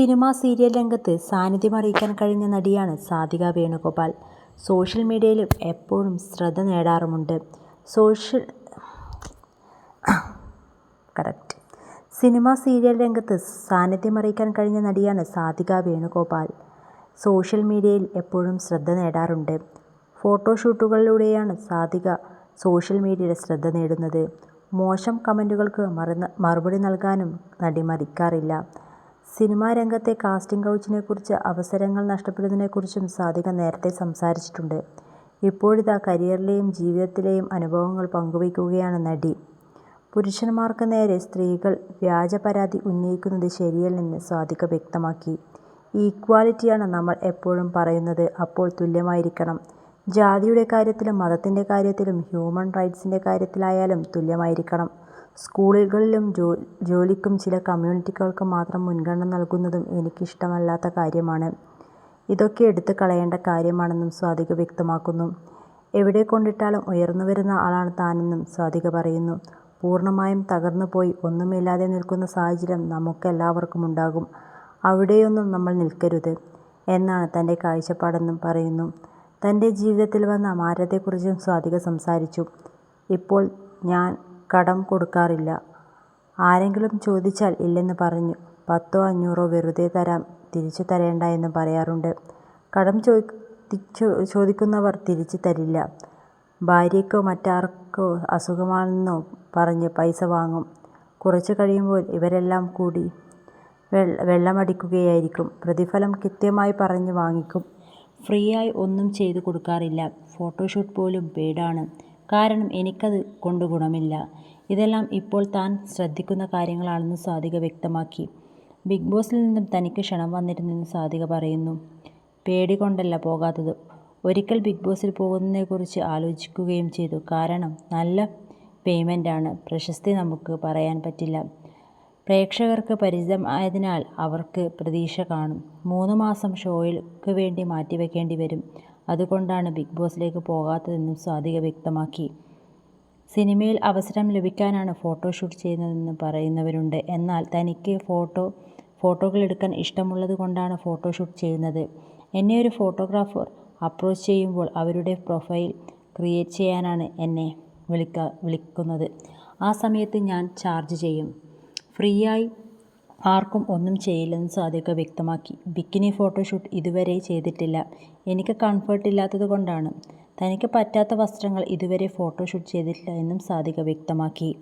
Cinema serial രംഗത്ത് സാന്നിധ്യം അറിയിക്കാൻ കഴിഞ്ഞ നടിയാണ് സാധിക വേണുഗോപാൽ. സോഷ്യൽ മീഡിയയിലും എപ്പോഴും ശ്രദ്ധ നേടാറുമുണ്ട്. സോഷ്യൽ കറക്റ്റ് സിനിമ സീരിയൽ രംഗത്ത് സാന്നിധ്യം അറിയിക്കാൻ കഴിഞ്ഞ നടിയാണ് സാധിക വേണുഗോപാൽ. സോഷ്യൽ മീഡിയയിൽ എപ്പോഴും ശ്രദ്ധ നേടാറുണ്ട്. ഫോട്ടോഷൂട്ടുകളിലൂടെയാണ് സാധിക സോഷ്യൽ മീഡിയയുടെ ശ്രദ്ധ നേടുന്നത്. മോശം കമന്റുകൾക്ക് മറുപടി നൽകാനും നടി മടിക്കാറില്ല. സിനിമാ രംഗത്തെ കാസ്റ്റിംഗ് കൗച്ചിനെക്കുറിച്ച് അവസരങ്ങൾ നഷ്ടപ്പെടുന്നതിനെക്കുറിച്ചും സാധിക നേരത്തെ സംസാരിച്ചിട്ടുണ്ട്. ഇപ്പോഴിതാ കരിയറിലെയും ജീവിതത്തിലെയും അനുഭവങ്ങൾ പങ്കുവയ്ക്കുകയാണ് നടി. പുരുഷന്മാർക്ക് നേരെ സ്ത്രീകൾ വ്യാജ പരാതി ഉന്നയിക്കുന്നത് ശരിയല്ലെന്ന് സാധിക വ്യക്തമാക്കി. "ഈക്വാലിറ്റിയാണ് നമ്മൾ എപ്പോഴും പറയുന്നത്. അപ്പോൾ തുല്യമായിരിക്കണം. ജാതിയുടെ കാര്യത്തിലും മതത്തിന്റെ കാര്യത്തിലും ഹ്യൂമൻ റൈറ്റ്സിന്റെ കാര്യത്തിലായാലും തുല്യമായിരിക്കണം. സ്കൂളുകളിലും ജോലിക്കും ചില കമ്മ്യൂണിറ്റികൾക്ക് മാത്രം മുൻഗണന നൽകുന്നതും എനിക്കിഷ്ടമല്ലാത്ത കാര്യമാണ്. ഇതൊക്കെ എടുത്ത് കളയേണ്ട കാര്യമാണെന്നും സ്വാതിക വ്യക്തമാക്കുന്നു. "എവിടെ കൊണ്ടിട്ടാലും ഉയർന്നുവരുന്ന ആളാണ് താനെന്നും സ്വാതിക പറയുന്നു. "പൂർണമായും തകർന്നുപോയി ഒന്നുമില്ലാതെ നിൽക്കുന്ന സാഹചര്യം നമുക്കെല്ലാവർക്കുമുണ്ടാകും. അവിടെയൊന്നും നമ്മൾ നിൽക്കരുത്' എന്നാണ് തന്റെ കാഴ്ചപ്പാടെന്നും പറയുന്നു. തന്റെ ജീവിതത്തിൽ വന്ന മാറ്റത്തെക്കുറിച്ചും സ്വാതിക സംസാരിച്ചു. "ഇപ്പോൾ ഞാൻ കടം കൊടുക്കാറില്ല. ആരെങ്കിലും ചോദിച്ചാൽ ഇല്ലെന്ന് പറഞ്ഞു പത്തോ അഞ്ഞൂറോ വെറുതെ തരാം തിരിച്ചു തരേണ്ട എന്ന് പറയാറുണ്ട്. കടം ചോദിക്കുന്നവർ തിരിച്ചു തരില്ല. ഭാര്യയ്ക്കോ മറ്റാർക്കോ അസുഖമാണെന്നോ പറഞ്ഞ് പൈസ വാങ്ങും. കുറച്ചു കഴിയുമ്പോൾ ഇവരെല്ലാം കൂടി വെള്ളമടിക്കുകയായിരിക്കും. പ്രതിഫലം കൃത്യമായി പറഞ്ഞ് വാങ്ങിക്കും. ഫ്രീയായി ഒന്നും ചെയ്തു കൊടുക്കാറില്ല. ഫോട്ടോഷൂട്ട് പോലും പെയ്ഡാണ്. കാരണം എനിക്കത് കൊണ്ട് ഗുണമില്ല. ഇതെല്ലാം ഇപ്പോൾ താൻ ശ്രദ്ധിക്കുന്ന കാര്യങ്ങളാണെന്ന് സാധിക വ്യക്തമാക്കി. ബിഗ് ബോസിൽ നിന്നും തനിക്ക് ക്ഷണം വന്നിരുന്നെന്ന് സാധിക പറയുന്നു. "പേടി കൊണ്ടല്ല പോകാത്തത്. ഒരിക്കൽ ബിഗ് ബോസിൽ പോകുന്നതിനെക്കുറിച്ച് ആലോചിക്കുകയും ചെയ്തു. കാരണം നല്ല പേയ്മെന്റാണ് പ്രശസ്തി നമുക്ക് പറയാൻ പറ്റില്ല. പ്രേക്ഷകർക്ക് പരിചിതമായതിനാൽ അവർക്ക് പ്രതീക്ഷ കാണും. മൂന്ന് മാസം ഷോയ്ക്ക് വേണ്ടി മാറ്റിവെക്കേണ്ടി വരും. അതുകൊണ്ടാണ് ബിഗ് ബോസിലേക്ക് പോകാത്തതെന്നും സ്വാതിക വ്യക്തമാക്കി. സിനിമയിൽ അവസരം ലഭിക്കാനാണ് ഫോട്ടോഷൂട്ട് ചെയ്യുന്നതെന്ന് പറയുന്നവരുണ്ട്. എന്നാൽ തനിക്ക് ഫോട്ടോ ഫോട്ടോകൾ എടുക്കാൻ ഇഷ്ടമുള്ളത് കൊണ്ടാണ് ഫോട്ടോഷൂട്ട് ചെയ്യുന്നത്. എന്നെ ഒരു ഫോട്ടോഗ്രാഫർ അപ്രോച്ച് ചെയ്യുമ്പോൾ അവരുടെ പ്രൊഫൈൽ ക്രിയേറ്റ് ചെയ്യാനാണ് എന്നെ വിളിക്ക വിളിക്കുന്നത്. ആ സമയത്ത് ഞാൻ ചാർജ് ചെയ്യും. ഫ്രീയായി ആർക്കും ഒന്നും ചെയ്യില്ലെന്ന് സാധിക വ്യക്തമാക്കി. ബിക്കിനി ഫോട്ടോഷൂട്ട് ഇതുവരെ ചെയ്തിട്ടില്ല. എനിക്ക് കംഫർട്ട് ഇല്ലാത്തത് കൊണ്ടാണ്. തനിക്ക് പറ്റാത്ത വസ്ത്രങ്ങൾ ഇതുവരെ ഫോട്ടോഷൂട്ട് ചെയ്തിട്ടില്ല എന്നും സാധിക വ്യക്തമാക്കി.